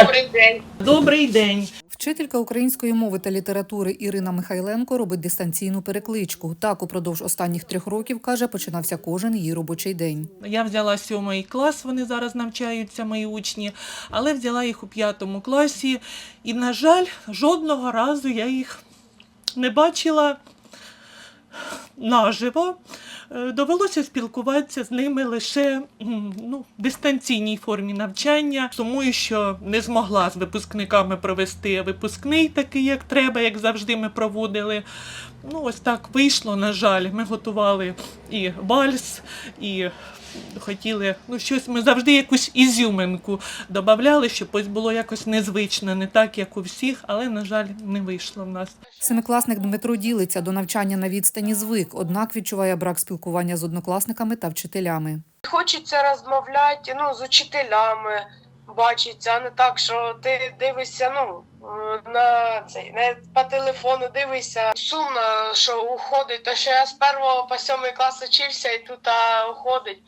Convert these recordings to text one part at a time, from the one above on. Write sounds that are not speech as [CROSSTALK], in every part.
Добрий день. Добрий день. Вчителька української мови та літератури Ірина Михайленко робить дистанційну перекличку. Так, упродовж останніх трьох років каже, починався кожен її робочий день. Я взяла сьомий клас, вони зараз навчаються, мої учні, але взяла їх у п'ятому класі. І, на жаль, жодного разу я їх не бачила наживо. Е, Довелося спілкуватися з ними лише ну, в дистанційній формі навчання. тому що не змогла з випускниками провести випускний такий, як треба, як завжди ми проводили. Ну, ось так вийшло, на жаль. Ми готували і вальс, і хотіли, ну, щось ми завжди якусь ізюминку додавали, щоб ось було якось незвично, не так, як у всіх, але, на жаль, не вийшло в нас. Семикласник Дмитро ділиться до навчання на відстані звик, однак відчуває брак спілкування з однокласниками та вчителями. Хочеться розмовляти ну, з учителями, бачиться, а не так, що ти дивишся ну, на цей, не по телефону дивишся. Сумно, що уходить, то що я з першого по сьомий клас учився і тут а, уходить.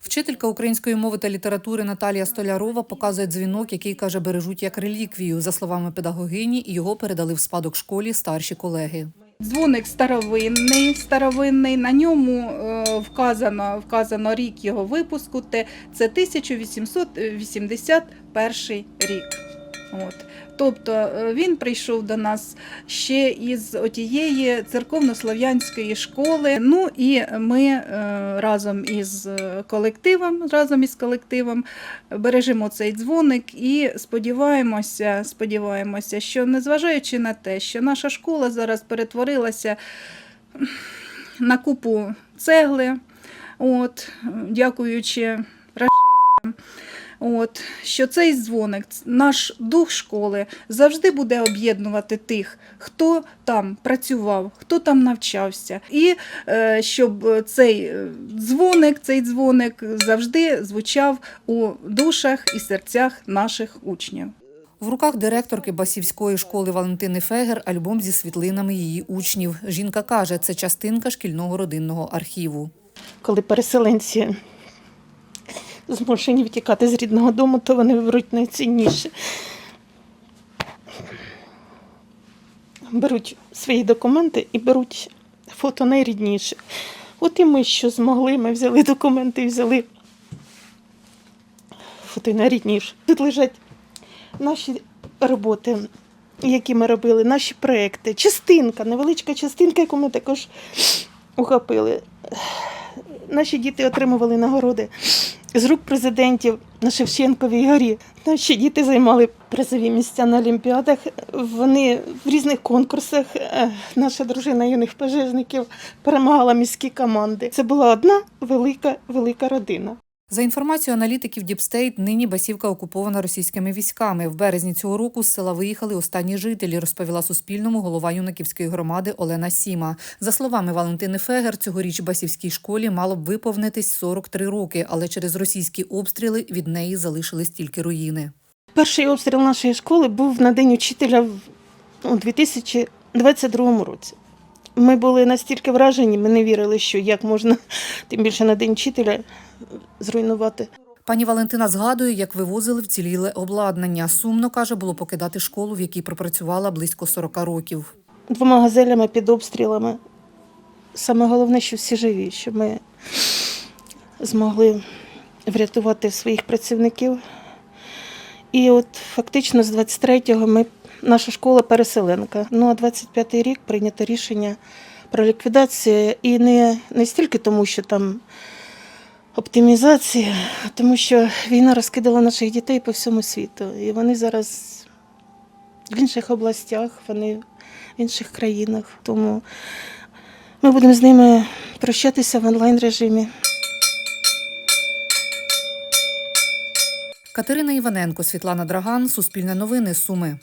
Вчителька української мови та літератури Наталія Столярова показує дзвінок, який каже, бережуть як реліквію. За словами педагогині, його передали в спадок школі старші колеги. Дзвоник старовинний, старовинний. На ньому е, вказано, вказано рік його випуску. Це 1881 рік. От. Тобто е, він прийшов до нас ще із отієї церковнослов'янської школи. Ну і ми е, разом із е, колективом, разом із колективом бережемо цей дзвоник і сподіваємося, сподіваємося, що незважаючи на те, що наша школа зараз перетворилася на купу цегли, от, дякуючи рашистам. От, що цей дзвоник, наш дух школи завжди буде об'єднувати тих, хто там працював, хто там навчався. І е, щоб цей е, дзвоник, цей дзвоник завжди звучав у душах і серцях наших учнів. В руках директорки Басівської школи Валентини Фегер альбом зі світлинами її учнів. Жінка каже, це частинка шкільного родинного архіву. коли переселенці змушені втікати з рідного дому, то вони беруть найцінніше. Беруть свої документи і беруть фото найрідніше. От і ми, що змогли, ми взяли документи і взяли фото найрідніше. Тут лежать наші роботи, які ми робили, наші проекти, частинка, невеличка частинка, яку ми також ухопили. Наші діти отримували нагороди з рук президентів на Шевченковій горі. Наші діти займали призові місця на олімпіадах. Вони в різних конкурсах. Е, Наша дружина юних пожежників перемагала міські команди. Це була одна велика, велика родина. За інформацією аналітиків Діпстейт, нині Басівка окупована російськими військами. В березні цього року з села виїхали останні жителі, розповіла Суспільному голова юнаківської громади Олена Сіма. За словами Валентини Фегер, цьогоріч Басівській школі мало б виповнитись 43 роки, але через російські обстріли від неї залишились тільки руїни. Перший обстріл нашої школи був на День учителя у 2022 році. Ми були настільки вражені, ми не вірили, що як можна, [LAUGHS] тим більше на День вчителя, зруйнувати. Пані Валентина згадує, як вивозили вціліле обладнання. Сумно каже, було покидати школу, в якій пропрацювала близько 40 років. двома газелями під обстрілами. Саме головне, що всі живі, що ми змогли врятувати своїх працівників. І от фактично з 23-го ми, наша школа переселенка. Ну а 25-й рік прийнято рішення про ліквідацію. І не, не стільки тому, що там оптимізація, а тому що війна розкидала наших дітей по всьому світу. І вони зараз в інших областях, вони в інших країнах. Тому ми будемо з ними прощатися в онлайн режимі. Катерина Іваненко, Світлана Драган, Суспільне новини, Суми.